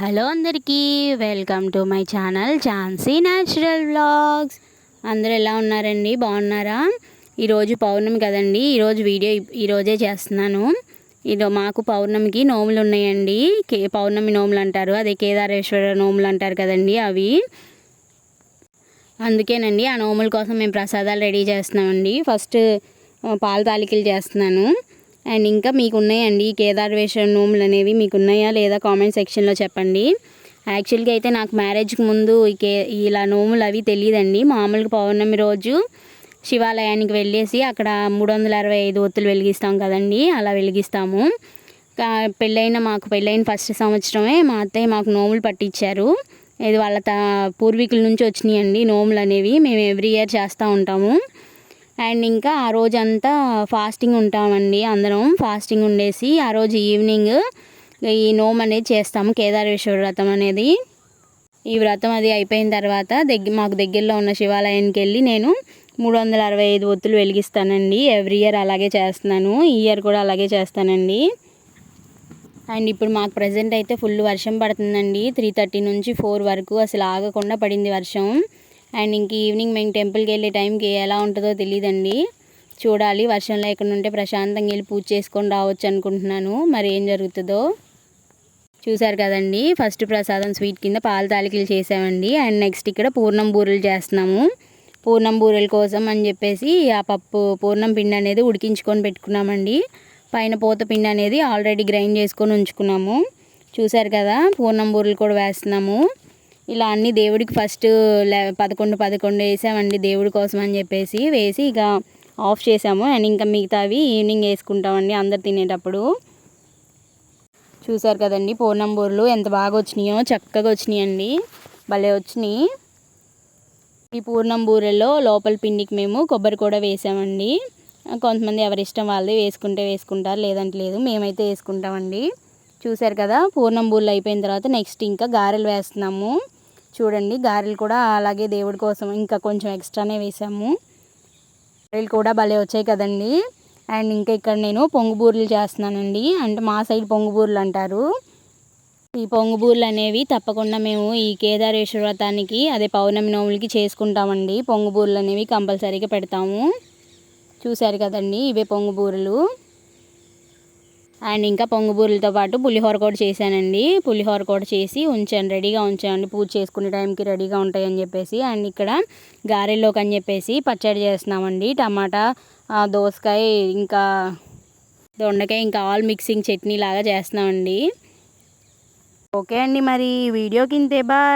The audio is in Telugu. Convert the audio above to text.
హలో అందరికీ welcome to my channel Jhansi natural vlogs. అందరూ ఎలా ఉన్నారండి? బాగున్నారా? ఈరోజు పౌర్ణమి కదండి ఈరోజు వీడియో ఈరోజే చేస్తున్నాను. ఇది మాకు పౌర్ణమికి నోములు ఉన్నాయండి. కే పౌర్ణమి నోములు అంటారు. అదే కేదారేశ్వర నోములు అంటారు కదండి అవి. అందుకేనండి ఆ నోముల కోసం మేము ప్రసాదాలు రెడీ చేస్తున్నామండి. ఫస్ట్ పాల తాలికలు చేస్తున్నాను. అండ్ ఇంకా మీకు ఉన్నాయండి కేదార్వేశ్వర నోములు అనేవి మీకు ఉన్నాయా లేదా కామెంట్ సెక్షన్లో చెప్పండి. యాక్చువల్గా అయితే నాకు మ్యారేజ్కి ముందు కే ఇలా నోములు అవి తెలియదండి మామూలుగా పౌర్ణమి రోజు శివాలయానికి వెళ్ళేసి అక్కడ మూడు వందల అరవై ఐదు ఒత్తులు వెలిగిస్తాం కదండి అలా వెలిగిస్తాము. పెళ్ళైన మాకు పెళ్ళైన ఫస్ట్ సంవత్సరమే మా అత్తయ్య మాకు నోములు పట్టించారు ఇది వాళ్ళ త పూర్వీకుల నుంచి వచ్చినాయండి నోములు అనేవి. మేము ఎవ్రీ ఇయర్ చేస్తూ ఉంటాము. అండ్ ఇంకా ఆ రోజంతా ఫాస్టింగ్ ఉంటామండి అందరం. ఫాస్టింగ్ ఉండేసి ఆ రోజు ఈవినింగ్ ఈ నోమ్ అనేది చేస్తాము కేదారేశ్వర వ్రతం అనేది. ఈ వ్రతం అది అయిపోయిన తర్వాత దగ్గర మాకు దగ్గరలో ఉన్న శివాలయానికి వెళ్ళి నేను మూడు వందల అరవై ఐదు ఒత్తులు వెలిగిస్తానండి. ఎవ్రీ ఇయర్ అలాగే చేస్తున్నాను. ఈ ఇయర్ కూడా అలాగే చేస్తానండి. అండ్ ఇప్పుడు మాకు ప్రజెంట్ అయితే ఫుల్ వర్షం పడుతుందండి. త్రీ థర్టీ నుంచి ఫోర్ వరకు అసలు ఆగకుండా పడింది వర్షం. అండ్ ఇంక ఈవినింగ్ మేము టెంపుల్కి వెళ్ళే టైంకి ఎలా ఉంటుందో తెలియదండి చూడాలి వర్షం లేకుండా ఉంటే ప్రశాంతంగా వెళ్ళి పూజ చేసుకొని రావచ్చు అనుకుంటున్నాను. మరి ఏం జరుగుతుందో? చూసారు కదండి ఫస్ట్ ప్రసాదం స్వీట్ కింద పాల తాలికలు చేసామండి. అండ్ నెక్స్ట్ ఇక్కడ పూర్ణం బూరెలు చేస్తున్నాము. పూర్ణం బూరెల కోసం అని చెప్పేసి ఆ పప్పు పూర్ణం పిండి అనేది ఉడికించుకొని పెట్టుకున్నామండి. పైన పూత పిండి అనేది ఆల్రెడీ గ్రైండ్ చేసుకొని ఉంచుకున్నాము. చూసారు కదా పూర్ణం బూరెలు కూడా వేస్తున్నాము. ఇలా అన్ని దేవుడికి ఫస్ట్ పదకొండు పదకొండు వేసామండి దేవుడి కోసం అని చెప్పేసి వేసి ఇక ఆఫ్ చేసాము. అండ్ ఇంకా మిగతావి ఈవినింగ్ వేసుకుంటామండి అందరు తినేటప్పుడు. చూసారు కదండి పూర్ణం బూరెలు ఎంత బాగా వచ్చినాయో చక్కగా వచ్చినాయండి. భలే వచ్చినాయి. ఈ పూర్ణం బూరెల్లో లోపల పిండికి మేము కొబ్బరి కూడా వేసామండి. కొంతమంది ఎవరి ఇష్టం వాళ్ళు వేసుకుంటే వేసుకుంటారు లేదంటే లేదు మేమైతే వేసుకుంటామండి. చూసారు కదా పూర్ణం బూరెలు అయిపోయిన తర్వాత నెక్స్ట్ ఇంకా గారెలు వేస్తున్నాము. చూడండి గారెలు కూడా అలాగే దేవుడి కోసం ఇంకా కొంచెం ఎక్స్ట్రానే వేసాము. గారెలు కూడా భలే వచ్చాయి కదండి. అండ్ ఇంకా ఇక్కడ నేను పొంగుబూరలు చేస్తున్నానండి. అంటే మా సైడ్ పొంగుబూరలు అంటారు. ఈ పొంగుబూరలు అనేవి తప్పకుండా మేము ఈ కేదారేశ్వర వ్రతానికి అదే పౌర్ణమి నోములకి చేసుకుంటామండి. పొంగుబూర్లు అనేవి కంపల్సరీగా పెడతాము. చూశారు కదండి ఇవే పొంగుబూరలు అండ్ ఇంకా పొంగుబూరులతో పాటు పులిహోర కూడా చేశానండి. పులిహోర కూడా చేసి ఉంచాను రెడీగా ఉంచాను పూజ చేసుకునే టైంకి రెడీగా ఉంటాయని చెప్పేసి. అండ్ ఇక్కడ గారెల్లోకి అని చెప్పేసి పచ్చడి చేస్తున్నామండి. టమాటా దోసకాయ ఇంకా దొండకాయ ఇంకా ఆల్ మిక్సింగ్ చట్నీ లాగా చేస్తున్నామండి. ఓకే అండి మరి. వీడియోకి ఇంతే. బాయ్.